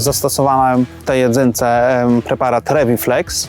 zastosowałem w tej jedynce preparat Reviflex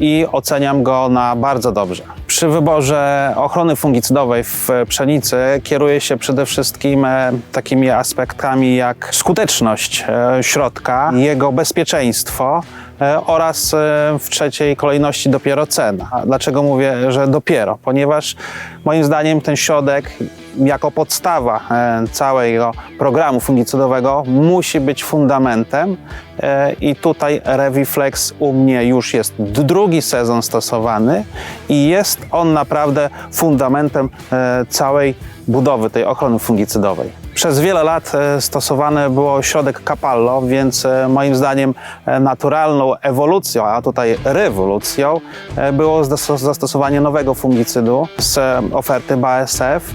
i oceniam go na bardzo dobrze. Przy wyborze ochrony fungicydowej w pszenicy kieruję się przede wszystkim e, takimi aspektami jak skuteczność e, środka, jego bezpieczeństwo e, oraz w trzeciej kolejności dopiero cena. Dlaczego mówię, że dopiero? Ponieważ moim zdaniem ten środek jako podstawa e, całego programu fungicydowego musi być fundamentem e, i tutaj Reviflex u mnie już jest drugi sezon stosowany i jest on naprawdę fundamentem e, całej budowy tej ochrony fungicydowej. Przez wiele lat e, stosowany było środek Capallo, więc moim zdaniem naturalną ewolucją, a tutaj rewolucją było zastos- zastosowanie nowego fungicydu z oferty BASF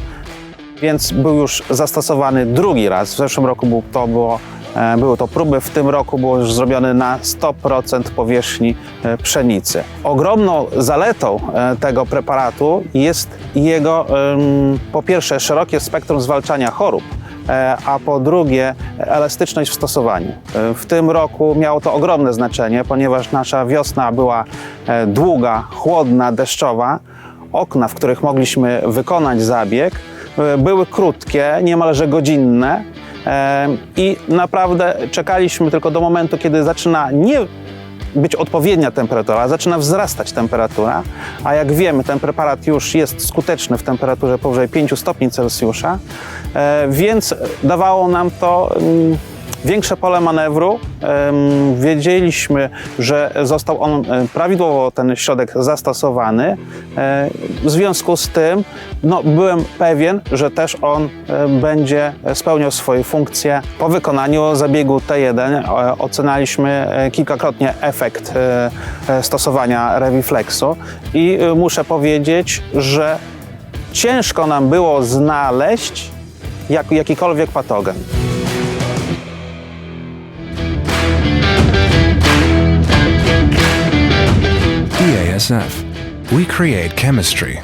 więc był już zastosowany drugi raz. W zeszłym roku był, to było, e, były to próby, w tym roku było już zrobione na 100% powierzchni e, pszenicy. Ogromną zaletą e, tego preparatu jest jego po pierwsze szerokie spektrum zwalczania chorób, a po drugie elastyczność w stosowaniu. W tym roku miało to ogromne znaczenie, ponieważ nasza wiosna była długa, chłodna, deszczowa. Okna, w których mogliśmy wykonać zabieg, były krótkie, niemalże godzinne e, i naprawdę czekaliśmy tylko do momentu, kiedy zaczyna nie być odpowiednia temperatura, zaczyna wzrastać temperatura, a jak wiemy, ten preparat już jest skuteczny w temperaturze powyżej 5 stopni Celsjusza, e, więc dawało nam to mm, większe pole manewru. Wiedzieliśmy, że został on e, prawidłowo ten środek zastosowany. E, W związku z tym no, byłem pewien, że też on e, będzie spełniał swoje funkcje. Po wykonaniu zabiegu T1 e, ocenialiśmy e, kilkakrotnie efekt stosowania Reviflexu i muszę powiedzieć, że ciężko nam było znaleźć jak, jakikolwiek patogen. We create chemistry